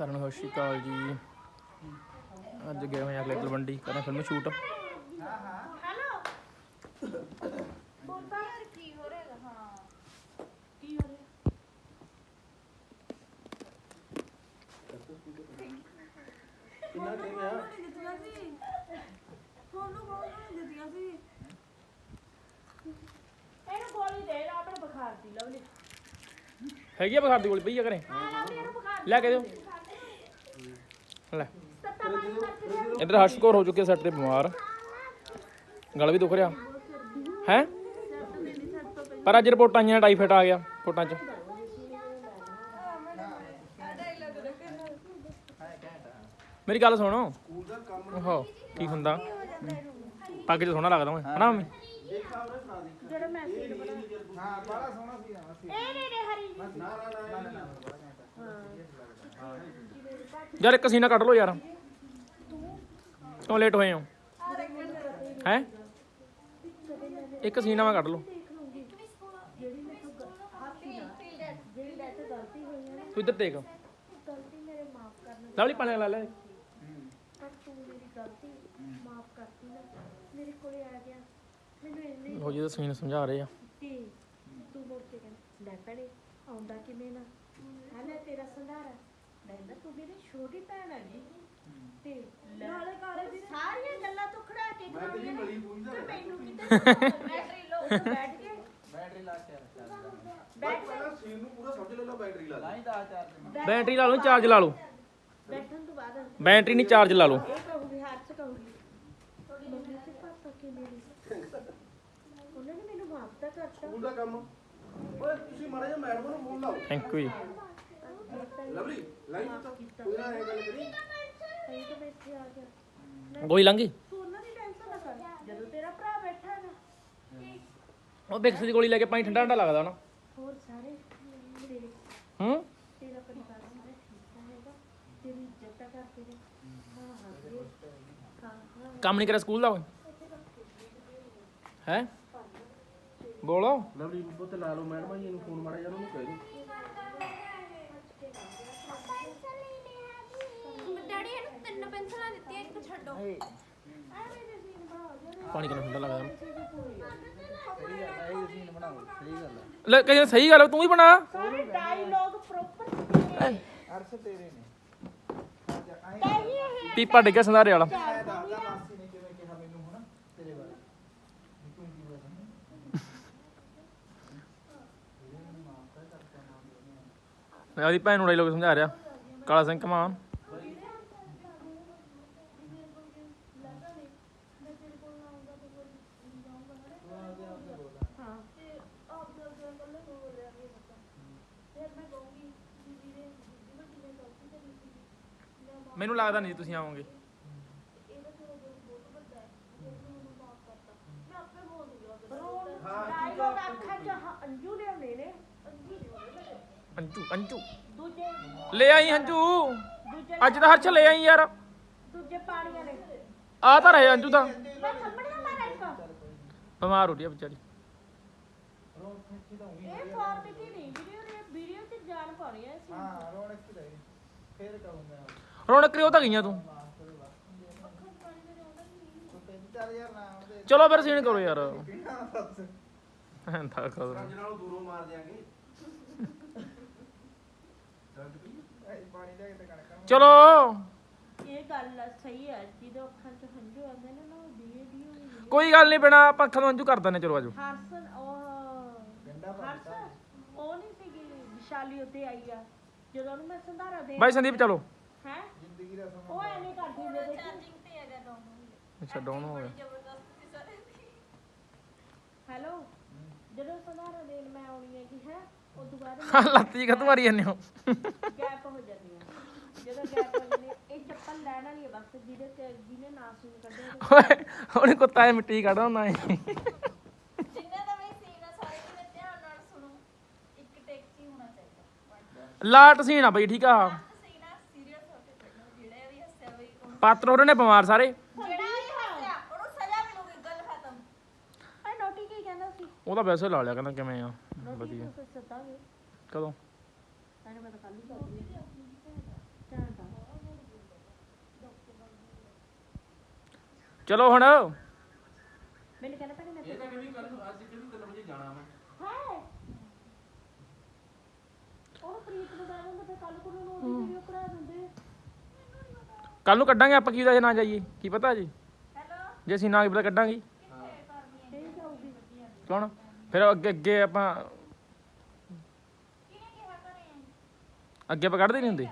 ਸਾਰਿਆਂ ਨੂੰ ਸਤਿ ਸ਼੍ਰੀ ਅਕਾਲ ਜੀ। ਅੱਜ ਗਏ ਹੋਏ ਅਗਲੇ ਤਲਵੰਡੀ ਕਰਨ ਫਿਲਮ ਸ਼ੂਟ। ਬੋਲਦਾ ਯਾਰ ਕੀ ਹੋ ਰਿਹਾ? ਹਾਂ ਕੀ ਹੋ ਰਿਹਾ ਕਿੰਨਾ ਟਾਈਮ ਆ ਦਿੱਤੀਆਂ ਸੀ ਤੁਹਾਨੂੰ ਬਹੁਤ ਦਿੱਤੀਆਂ ਸੀ ਇਹਨੂੰ ਗੋਲੀ ਦੇ ਲਾ ਆਪਣੇ ਬੁਖਾਰ ਦੀ ਲਵਲੀ ਹੈਗੀ ਆ ਬੁਖਾਰ ਦੀ ਗੋਲੀ ਪਈ ਆ ਘਰੇ? ਇਹਨੂੰ ਬੁਖਾਰ ਲੈ ਕੇ ਦਿਓ। ਲੈ। ਇੱਧਰ ਹਰਸ਼ਕੌਰ ਹੋ ਚੁੱਕੇ ਸੱਟ ਤੇ ਬਿਮਾਰ। ਗਲ ਵੀ ਦੁਖ ਰਿਹਾ। ਹੈ? ਪਰ ਅੱਜ ਰਿਪੋਰਟ ਆਈਆਂ ਟਾਈਫਾਇਡ ਆ ਗਿਆ ਰਿਪੋਰਟਾਂ 'ਚ। ਮੇਰੀ ਗੱਲ ਸੁਣੋ। ਓਹੋ ਕੀ ਹੁੰਦਾ? ਪੱਗ 'ਚ ਸੋਹਣਾ ਲੱਗਦਾ ਮੈਂ ਹਨਾ ਜਿਹੜਾ ਮੈਂ ਸੀਨ ਬਣਾ ਹਾਂ ਬੜਾ ਸੋਹਣਾ ਸੀ ਇਹ ਨੇ ਨੇ ਹਰੀ ਨਾ ਨਾ ਨਾ ਨਾ। ਯਾਰ ਇੱਕ ਸੀਨਾ ਕੱਢ ਲਓ ਯਾਰ। ਕਿਉਂ ਲੇਟ ਹੋਏ ਹੋ? ਹੈ? ਇੱਕ ਸੀਨਾ ਮੈਂ ਕੱਢ ਲਓ। ਤੋਂ ਹੈ ਇੱਧਰ ਦੇਖ। ਲਵਲੀ ਪਾਣੀ ਲਾ ਲੈ। ਹੋ ਜੀ ਤਾਂ ਸੀਨ ਸਮਝਾ ਰਹੇ ਆ। ਤੇ ਮੁੜ ਕੇ ਕਹਿੰਦਾ ਲੈ ਭੈਣੇ ਆਉਂਦਾ ਕਿਵੇਂ ਨਾ? ਹਾਲੇ ਤੇਰਾ ਸੰਧਾਰਾ। ਕਹਿੰਦਾ ਤੂੰ ਮੇਰੀ ਛੋਟੀ ਭੈਣ ਹੈਗੀ ਤੇ ਨਾਲੇ ਕਾਲੇ ਵੀ ਸਾਰੀਆਂ ਗੱਲਾਂ ਤੋਂ ਖੜਾ ਕੇ ਮੈਂ ਤੇਰੀ ਪੁੱਛਦਾ ਤੇ ਮੈਨੂੰ ਕਿਤੇ ਬੈਟਰੀ ਲੋ ਬੈਠ ਕੇ। ਬੈਟਰੀ ਲਾ ਕੇ ਬੈਠ ਪਹਿਲਾਂ ਸੀਨ ਨੂੰ ਪੂਰਾ ਸਮਝ ਲੈ ਲਓ ਬੈਟਰੀ ਲਾ ਦੇ ਲਾਈ ਦਾ ਚਾਰ ਦਿਨ ਬੈਟਰੀ ਲਾ ਲਓ ਚਾਰਜ ਲਾ ਲਓ। ਬੈਠਣ ਤੋਂ ਬਾਅਦ ਬੈਟਰੀ ਨਹੀਂ ਚਾਰਜ ਲਾ ਲਓ। ਇਹ ਕਹੂਗੀ ਹੱਥ ਚ ਕਹੂਗੀ। ਮੰਮੀ ਤੇ ਪਾਪਾ ਕਿ ਮੇਰੀ ਉਹਨਾਂ ਨੇ ਮੈਨੂੰ ਮਾਫ ਤਾਂ ਕਰਤਾ। ਸਕੂਲ ਦਾ ਕੰਮ। ਓਏ ਤੁਸੀਂ ਮਾੜਾ ਜਿਹਾ ਮੈਡਮ ਨੂੰ ਫੋਨ ਲਾਓ। ਥੈਂਕ ਯੂ ਜੀ। ਲਵਲੀ ਤਾਂ ਇਹ ਗੱਲ ਕਰੀ ਸਹੀ ਤਾਂ ਬੈਠੇ ਆ ਗਿਆ। ਗੋਲੀ ਲੰਗੀ ਤੂੰ ਉਹਨਾਂ ਦੀ ਟੈਨਸ਼ਨ ਨਾ ਕਰ। ਜਦੋਂ ਤੇਰਾ ਭਰਾ ਬੈਠਾ ਨਾ ਉਹ ਬਿਕਸ ਦੀ ਗੋਲੀ ਲੈ ਕੇ ਪਾਣੀ ਠੰਡਾ ਠੰਡਾ ਲੱਗਦਾ ਨਾ। ਹੋਰ ਸਾਰੇ ਤੇਰੇ ਹੂੰ? ਤੇਰਾ ਪਰਿਵਾਰ ਸਾਰਾ ਠੀਕ ਹੈਗਾ। ਤੇਰੀ ਇੱਜ਼ਤ ਕਰਦੇ ਨੇ। ਹਾਂ ਹਾਂ ਵੀਰੇ। ਹਾਂ ਹਾਂ। ਕੰਮ ਨਹੀਂ ਕਰਿਆ ਸਕੂਲ ਦਾ ਓਏ? ਹੈ? ਬੋਲੋ। ਲਵਲੀ ਨੂੰ ਪੁੱਤ ਲਾ ਲਓ ਮੈਡਮ ਜੀ ਨੂੰ ਫੋਨ ਮਾੜਾ ਜਿਹਾ ਉਹਨੂੰ ਕਹਿ ਦਿਓ ਡੈਡੀ ਇਹਨੂੰ ਤਿੰਨ ਪੈਨਸਲਾਂ ਦਿੱਤੀਆਂ ਇੱਕ ਛੱਡੋ। ਪਾਣੀ ਕਿੰਨਾ ਠੰਡਾ ਲੱਗਦਾ। ਸਹੀ ਗੱਲ ਹੈ ਇਹ ਸੀਨ ਬਣਾਓ ਸਹੀ ਗੱਲ ਹੈ ਲੈ ਕਹਿੰਦੇ ਸਹੀ ਗੱਲ ਆ, ਤੂੰ ਹੀ ਬਣਾ। ਸਾਰੇ ਡਾਇਲੌਗ ਪ੍ਰੋਪਰ ਅਰਸ਼ ਤੇਰੇ ਨੇ। ਨਹੀਂ ਇਹ ਪੀਪਾ ਡਿੱਗਿਆ ਸੰਧਾਰੇ ਵਾਲਾ। ਮੈਂ ਦੱਸਦਾ ਮਾਸੀ ਨੇ ਕਿਵੇਂ ਕਿਹਾ ਮੈਨੂੰ ਹੁਣ ਤੇਰੇ ਬਾਰੇ। ਵੀ ਤੂੰ ਕੀ ਬੋਲਦਾ ਮੈਂ ਉਹਦੀ ਭੈਣ ਨੂੰ ਡਾਇਲੋਗ ਸਮਝਾ ਰਿਹਾ। ਕਾਲਾ ਸਿੰਘ ਕਮਾਨ ਹਾਂ ਮੈਨੂੰ ਲੱਗਦਾ ਨਹੀਂ ਤੁਸੀਂ ਆਵੋਗੇ। ਡਾਇਲੌਗ ਅੱਖਾਂ ਚ ਹ- ਅੰਜੂ ਲਿਆਉਣੇ ਨੇ ਅੰਜੂ। ਅੰਜੂ ਦੂਜੇ ਲੈ ਆਈ ਅੰਜੂ। ਦੂਜੇ ਅੱਜ ਤਾਂ ਹਰਸ਼ ਲੈ ਆਈ ਯਾਰ। ਦੂਜੇ ਪਾਣੀਆਂ ਨੇ ਆ ਤਾਂ ਰਹੇ ਅੰਜੂ ਤਾਂ ਮੈਂ ਥੱਪੜੀਆਂ ਮਾਰਾਂ ਇੱਕ ਬਿਮਾਰ ਹੋ ਰਹੀ ਆ ਵਿਚਾਰੀ। ਇਹ ਫਾਰਮੈਲਿਟੀ ਨਹੀਂ ਵੀਡੀਓ ਨੇ ਵੀਡੀਓ ਤੇ ਜਾਨ ਪਾਉਣੀ ਹੈ ਅਸੀਂ ਹਾਂ ਰੌਣਕ ਕੀ ਰਹੀ ਕਹੂੰਗਾ। ਰੌਣਕ ਕਰਿਓ ਤਾਂ ਗਈਆਂ ਤੂੰ। ਤੂੰ ਨਾ ਚਲੋ ਫਿਰ ਸੀਨ ਕਰੋ ਯਾਰ। ਐਂਦਾ ਕਰੋ। ਅੱਜ ਨਾਲੋਂ ਦੂਰੋਂ ਮਾਰ ਦਿਆਂਗੇ ਤੇ ਨੂੰ ਚਲੋ। ਇਹ ਗੱਲ ਸਹੀ ਹੈ ਜਦੋਂ ਅੱਖਾਂ ਚ ਹੰਝੂ ਆਉਂਦੇ ਨੇ ਨਾ ਉਹ ਦੀਏ ਦੀ ਹੋਈ ਕੋਈ ਗੱਲ ਨਹੀਂ ਬਿਨਾ ਆਪਾਂ ਅੱਖਾਂ ਤੋਂ ਅੰਜੂ ਕਰ ਦਿੰਦੇ ਚਲੋ ਆਜੋ ਹਰਸਨ ਉਹ ਗੰਡਾ ਭਰਤਾ ਹਰਸ ਉਹ ਨਹੀਂ ਸੀਗੀ ਵਿਸ਼ਾਲੀ ਉੱਤੇ ਆਈ ਆ। ਜਦੋਂ ਉਹਨੂੰ ਮੈਂ ਸੰਧਾਰਾ ਦੇ ਬਾਈ ਸੰਦੀਪ ਚਲੋ। ਹੈ? ਜ਼ਿੰਦਗੀ ਦਾ ਸਮਾਂ ਉਹ ਐਵੇਂ ਕਰਦੀ ਹੁੰਦੀ ਦੇਖੀ। ਚਾਰਜਿੰਗ ਤੇ ਹੈਗਾ ਦੋਨੋਂ ਅੱਛਾ ਡਾਊਨ ਹੋ ਗਿਆ ਜ਼ਬਰਦਸਤੀ ਸਾਰੇ ਹੈਲੋ? ਜਦੋਂ ਸੰਧਾਰਾ ਦੇਣ ਮੈਂ ਆਉਣੀ ਹੈ ਕਿ ਹੈ ਉਸ ਤੋਂ ਬਾਅਦ ਹਾਂ ਲੱਤੀ ਕਾ ਮਾਰੀ ਜਾਂਦੇ ਹੋ? ਗੈਪ ਹੋ ਜਾਂਦੀ ਆ। ਜਦੋਂ ਗੈਪ ਹੋ ਜਾਂਦੀ ਆ, ਇਹ ਚੱਪਲ ਲੈਣ ਵਾਲੀ ਹੈ ਬਸ ਜਿਹਦੇ ਤੇ ਜਿਹਨੇ ਨੂੰ ਕੱਢਿਆ ਓਏ ਉਹਨੇ ਕੁੱਤਾ ਇਹ ਮਿੱਟੀ ਕੱਢਦਾ ਹੁੰਦਾ ਹੈ ਜਿੰਨੇ ਦਾ ਵੀ ਸੀਨ ਆ ਸਾਰੇ ਕਿਤੇ ਧਿਆਨ ਨਾਲ ਸੁਣੋ। ਇੱਕ ਟੇਕ ਚ ਹੀ ਹੋਣਾ ਚਾਹੀਦਾ। ਲਾਟ ਸੀਨ ਆ ਬਈ ਠੀਕ ਆ। ਪਾਤਰ ਹੋ ਰਹੇ ਨੇ ਬਿਮਾਰ ਸਾਰੇ। ਜਿਹੜਾ ਵੀ ਲਾ ਲਿਆ ਕਹਿੰਦਾ ਕਿਵੇਂ ਆ। ਵਧੀਆ। ਤੁਸੀਂ ਸੱਦਾਂਗੇ। ਕਦੋਂ? ਤੁਹਾਨੂੰ ਮੈਂ ਤਾਂ ਕੱਲ ਹੀ ਸੱਦੂਗੀ ਘੰਟਾ ਚਲੋ ਹੁਣ। ਮੈਨੂੰ ਮੈਂ ਹਾਂ ਉਹਨੂੰ ਪ੍ਰੀਤ ਨੂੰ ਕਹਿ ਕੱਲ ਨੂੰ ਉਹਨੂੰ ਕੱਲ ਨੂੰ ਕੱਢਾਂਗੇ ਆਪਾਂ ਕੀ ਦਾ ਜੇ ਨਾ ਜਾਈਏ? ਕੀ ਪਤਾ ਜੀ? ਜੇ ਅਸੀਂ ਨਾ ਪਤਾ ਕੱਢਾਂਗੇ। ਕੌਣ? ਫਿਰ ਅੱਗੇ ਅੱਗੇ ਆਪਾਂ ਅੱਗੇ ਆਪਾਂ ਕੱਢਦੇ ਨਹੀਂ ਹੁੰਦੇ।